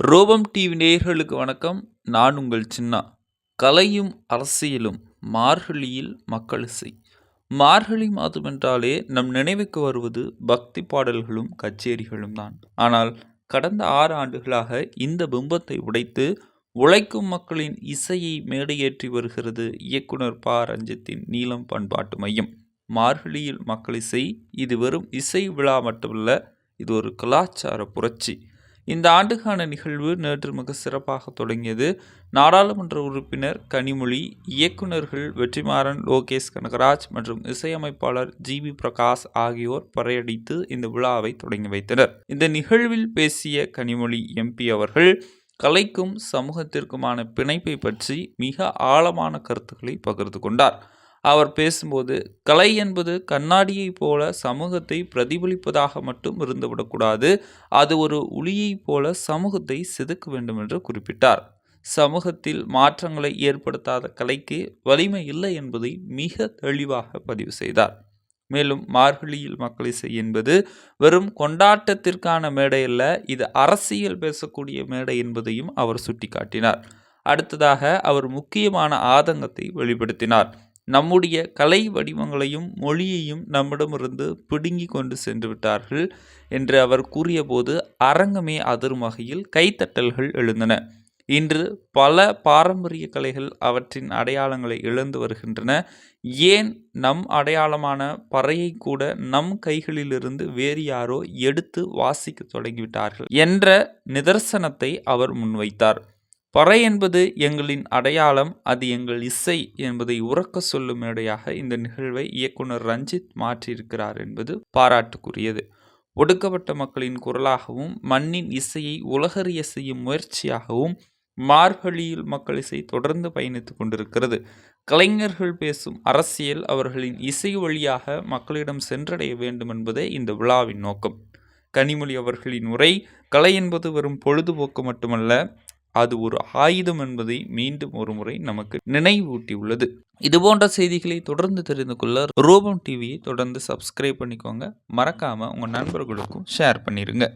ரோபம் TV நேயர்களுக்கு வணக்கம். நான் உங்கள் சின்னா. கலையும் அரசியலும் மார்கழியில் மக்களிசை. மார்கழி மாதம் என்றாலே நம் நினைவுக்கு வருவது பக்தி பாடல்களும் கச்சேரிகளும் தான். ஆனால் கடந்த ஆறு ஆண்டுகளாக இந்த பிம்பத்தை உடைத்து உழைக்கும் மக்களின் இசையை மேடையேற்றி வருகிறது இயக்குனர் ப. ரஞ்சித்தின் நீளம் பண்பாட்டு மையம். மார்கழியில் மக்களிசை இது வெறும் இசை விழா மட்டுமல்ல இது ஒரு கலாச்சார புரட்சி. இந்த ஆண்டுக்கான நிகழ்வு நேற்று மிக சிறப்பாக தொடங்கியது. நாடாளுமன்ற உறுப்பினர் கனிமொழி இயக்குநர்கள் வெற்றிமாறன் லோகேஷ் கனகராஜ் மற்றும் இசையமைப்பாளர் ஜி. பி பிரகாஷ் ஆகியோர் பறையடித்து இந்த விழாவை தொடங்கி வைத்தனர். இந்த நிகழ்வில் பேசிய கனிமொழி எம்பி அவர்கள் கலைக்கும் சமூகத்திற்குமான பிணைப்பை பற்றி மிக ஆழமான கருத்துக்களை பகிர்ந்து கொண்டார். அவர் பேசும்போது கலை என்பது கண்ணாடியைப் போல சமூகத்தை பிரதிபலிப்பதாக மட்டும் இருந்துவிடக்கூடாது. அது ஒரு ஒளியைப் போல சமூகத்தை செதுக்க வேண்டும் என்று குறிப்பிட்டார். சமூகத்தில் மாற்றங்களை ஏற்படுத்தாத கலைக்கு வலிமை இல்லை என்பதை மிக தெளிவாக பதிவு செய்தார். மேலும் மார்கழியில் மக்களிசை என்பது வெறும் கொண்டாட்டத்திற்கான மேடை அல்ல இது அரசியல் பேசக்கூடிய மேடை என்பதையும் அவர் சுட்டிக்காட்டினார். அடுத்ததாக அவர் முக்கியமான ஆதங்கத்தை வெளிப்படுத்தினார். நம்முடைய கலை வடிவங்களையும் மொழியையும் நம்மிடமிருந்து பிடுங்கி கொண்டு சென்று விட்டார்கள் என்று அவர் கூறியபோது அரங்கமே அதிரும் வகையில் கைத்தட்டல்கள் எழுந்தன. இன்று பல பாரம்பரிய கலைகள் அவற்றின் அடையாளங்களை இழந்து வருகின்றன. ஏன் நம் அடையாளமான பறையை கூட நம் கைகளிலிருந்து வேறு யாரோ எடுத்து வாசிக்க தொடங்கிவிட்டார்கள் என்ற நிதர்சனத்தை அவர் முன்வைத்தார். பறை என்பது எங்களின் அடையாளம் அது எங்கள் இசை என்பதை உறக்க சொல்லும் மேடையாக இந்த நிகழ்வை இயக்குனர் ரஞ்சித் மாற்றியிருக்கிறார் என்பது பாராட்டுக்குரியது. ஒடுக்கப்பட்ட மக்களின் குரலாகவும் மண்ணின் இசையை உலகறிய செய்யும் முயற்சியாகவும் மார்கழியில் மக்கள் இசை தொடர்ந்து பயணித்து கொண்டிருக்கிறது. கலைஞர்கள் பேசும் அரசியல் அவர்களின் இசை வழியாக மக்களிடம் சென்றடைய வேண்டும் என்பதே இந்த விழாவின் நோக்கம். கனிமொழி அவர்களின் உரை கலை என்பது வெறும் பொழுதுபோக்கு மட்டுமல்ல அது ஒரு ஆயுதம் என்பதை மீண்டும் ஒரு முறை நமக்கு நினைவூட்டியுள்ளது. இது போன்ற செய்திகளை தொடர்ந்து தெரிந்து கொள்ள ரூபம் டிவியை தொடர்ந்து சப்ஸ்கிரைப் பண்ணிக்கோங்க. மறக்காமல் உங்கள் நண்பர்களுக்கும் ஷேர் பண்ணிடுங்க